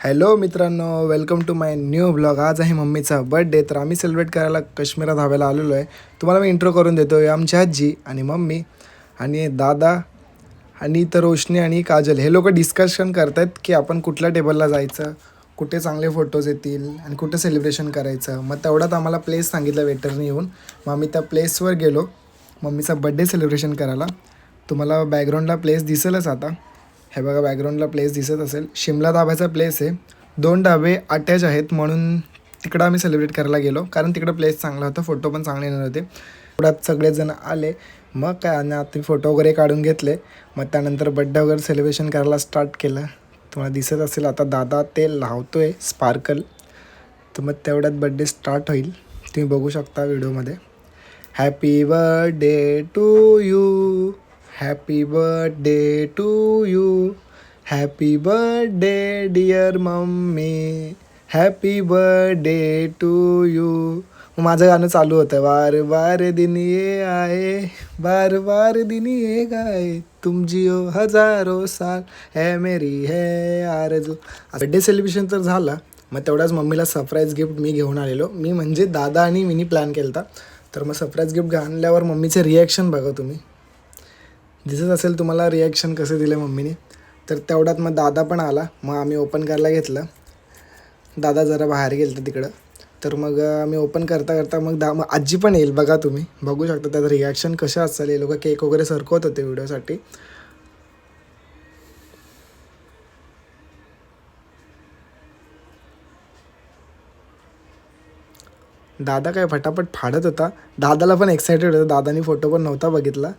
Hello मित्रांनो welcome to my new blog आज आहे मम्मीचा बर्थडे तर आम्ही सेलिब्रेट करायला काश्मीरात धाब्याला आलेलो आहे. तुम्हाला मी इंट्रो करून देतो. आहे आमची आजी आणि मम्मी आणि दादा आणि इथं रोशनी आणि काजल. हे लोक डिस्कशन करतायत की आपण कुठल्या टेबलला जायचं कुठे चांगले फोटोज येतील आणि कुठे सेलिब्रेशन करायचं. मग तेवढ्यात आम्हाला प्लेस सांगितलं वेटरने येऊन. मग आम्ही त्या प्लेसवर गेलो. मम्मीचा बड्डे सेलिब्रेशन करायला. तुम्हाला बॅकग्राऊंडला प्लेस दिसेलच आता. हे बघा बॅकग्राऊंडला प्लेस दिसत असेल. शिमला धाब्याचा प्लेस आहे. दोन डाबे अटॅच आहेत म्हणून तिकडं आम्ही सेलिब्रेट करायला गेलो. कारण तिकडं प्लेस चांगला होता. फोटो पण चांगले येणार होते. पुढ्यात सगळेजण आले. मग काय आणि आता फोटो वगैरे काढून घेतले. मग त्यानंतर बड्डे वगैरे सेलिब्रेशन करायला स्टार्ट केलं. तुम्हाला दिसत असेल आता दादा ते लावतो आहे स्पार्कल तर मग तेवढ्यात बड्डे स्टार्ट होईल. तुम्ही बघू शकता व्हिडिओमध्ये happy birthday to you happy birthday to you happy birthday dear mummy happy birthday to you माझं गाणं चालू होतं. वार वार दिन ये आहे बार बार दिन ये गाय तुम जिओ हजारो साल है मेरी है आरजू. बड्डे सेलिब्रेशन तर झाला. मग तेवढ्याच मम्मीला सरप्राईज गिफ्ट मी घेऊन आलेलो. मी म्हणजे दादा आणि मिनी प्लॅन केला होता तर मग सरप्राईज गिफ्ट आणल्यावर मम्मीचे रिॲक्शन बघा तुम्ही. दिसत असेल तुम्हाला रिॲक्शन कसं दिलं मम्मीने तर तेवढ्यात मग दादा पण आला. मग आम्ही ओपन करायला घेतलं. दादा जरा बाहेर गेलं तिकडं. तर मग आम्ही ओपन करता करता मग दा मग आजी पण येईल बघा तुम्ही. बघू शकता त्याचं रिॲक्शन कसं असेल हे लोक केक वगैरे सरकवत होते व्हिडिओसाठी दादा काय फटाफट फाडत होता. दादाला पण एक्सायटेड होता. दादानी फोटो पण नव्हता बघितला.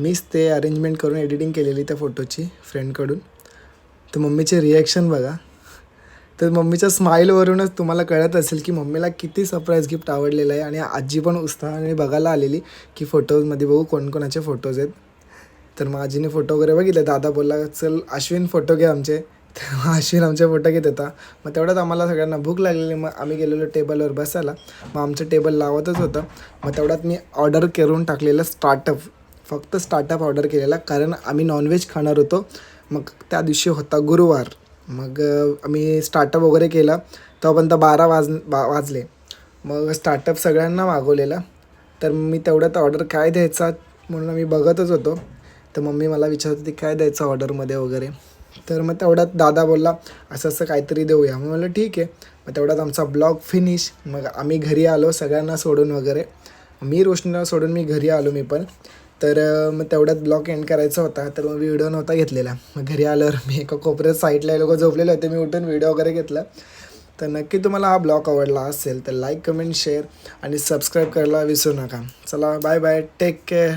मीच ते अरेंजमेंट करून एडिटिंग केलेली त्या फोटोची फ्रेंडकडून तर मम्मीचे रिॲक्शन बघा. तर मम्मीच्या स्माईलवरूनच तुम्हाला कळत असेल की मम्मीला किती सरप्राईज गिफ्ट आवडलेलं आहे आणि आजी पण उत्साहाने बघायला आलेली की फोटोजमध्ये बघू कोणकोणाचे फोटोज आहेत. तर मग आजीने फोटो वगैरे बघितले. दादा बोलला चल अश्विन फोटो घे आमचे. तेव्हा अश्विन आमचे फोटो घेत होता. मग तेवढ्यात आम्हाला सगळ्यांना भूक लागलेली. मग आम्ही गेलेलो टेबलवर बसायला. मग आमचं टेबल लावतच होतं. मग तेवढ्यात मी ऑर्डर करून टाकलेलं स्टार्टअप फक्त स्टार्टअप ऑर्डर केलेला कारण आम्ही नॉनव्हेज खाणार होतो. मग त्या दिवशी होता गुरुवार. मग आम्ही स्टार्टअप वगैरे केला. तोपर्यंत बारा वाज बा वाजले. मग स्टार्टअप सगळ्यांना मागवलेला. तर मी तेवढ्यात ऑर्डर काय द्यायचा म्हणून मी बघतच होतो. तर मम्मी मला विचारत होती काय द्यायचं ऑर्डरमध्ये वगैरे? तर मग तेवढ्यात दादा बोलला असं असं काहीतरी देऊया. मग म्हटलं ठीक आहे. मग तेवढ्यात आमचा ब्लॉग फिनिश मग आम्ही घरी आलो सगळ्यांना सोडून वगैरे. मी रोशनीला सोडून मी घरी आलो मी पण. तर मग तेवढ्यात ब्लॉक एंड करायचा होता. तर मग व्हिडिओ नव्हता घेतलेला. मग घरी आल्यावर मी एका कोपऱ्यात साईडला लोक झोपलेले होते. मी उठून व्हिडिओ वगैरे घेतला. तर नक्की तुम्हाला हा ब्लॉग आवडला असेल तर लाईक कमेंट शेअर आणि सबस्क्राईब करायला विसरू नका. चला बाय बाय. Take care.